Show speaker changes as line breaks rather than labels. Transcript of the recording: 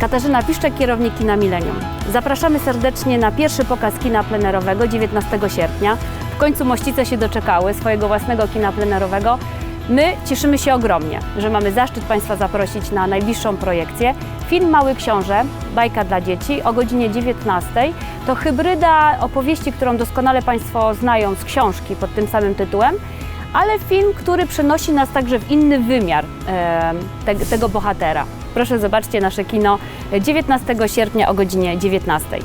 Katarzyna Piszczek, kierownik kina Millennium. Zapraszamy serdecznie na pierwszy pokaz kina plenerowego 19 sierpnia. W końcu Mościce się doczekały swojego własnego kina plenerowego. My cieszymy się ogromnie, że mamy zaszczyt Państwa zaprosić na najbliższą projekcję. Film Mały Książę, bajka dla dzieci o godzinie 19. To hybryda opowieści, którą doskonale Państwo znają z książki pod tym samym tytułem, ale film, który przenosi nas także w inny wymiar e, te, tego bohatera. Proszę zobaczcie nasze kino 19 sierpnia o godzinie 19.